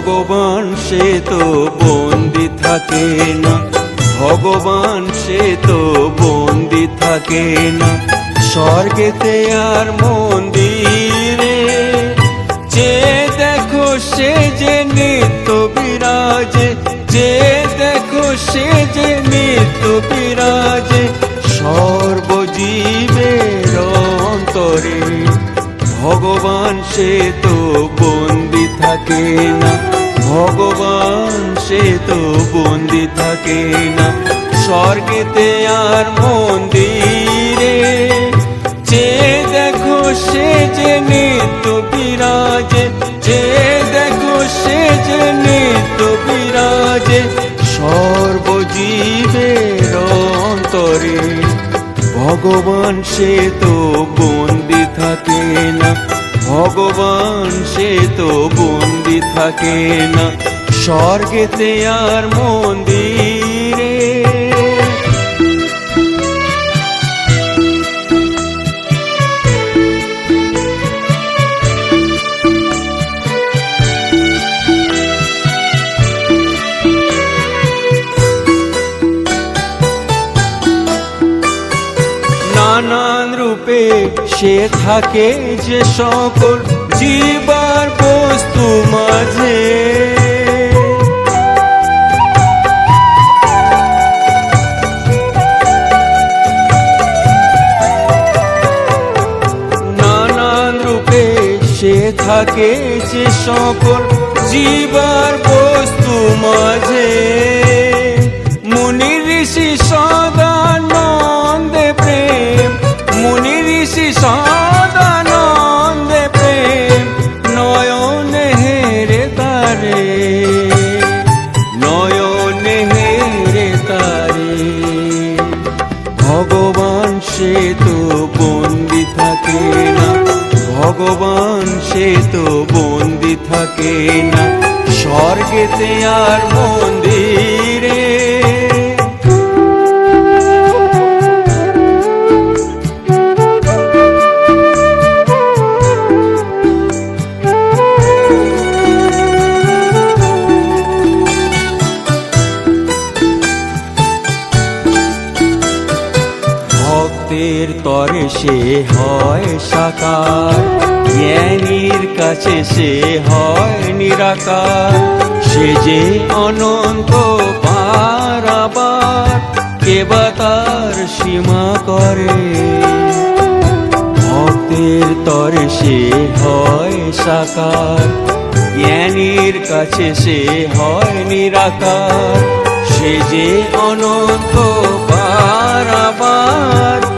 ভগবান সে তো বন্দি থাকে না। ভগবান সে তো বন্দি থাকে না। স্বর্গেতে আর মন্দিরে যে দেখো সে যে নিত্য বিরাজে, যে দেখো সে যে নিত্য বিরাজে, সর্বজীবের অন্তরে ভগবান সে তো বন্দি থাকে না। ভগবান সে তো বন্দি থাকে না। স্বর্গেতে আর মন্দিরে যে দেখো সে যে নিত্য বিরাজে, যে দেখো সে যে নিত্য বিরাজে সর্বজীবের ভগবান সে তো বন্দি থাকে না। ভগবান সে তো বন্দি থাকে না। স্বর্গেতে আর মন্দিরে নানান রূপে সে থাকে যে সকল জীবার বস্তু মাঝে। নানান রূপে সে থাকে যে সকল জীবার বস্তু মাঝে। তো বন্দি থাকে না। ভগবান সে তো বন্দি থাকে না। স্বর্গেতে আর মন্দিরে ভক্তের তরে সে হয় সাকার। জ্ঞানীর কাছে সে হয় নিরাকার। সে যে অনন্ত পারাবার কেবা তার সীমা করে। ভক্তের তরে সে হয় সাকার। জ্ঞানীর কাছে সে হয় নিরাকার। সে যে অনন্ত পারাবার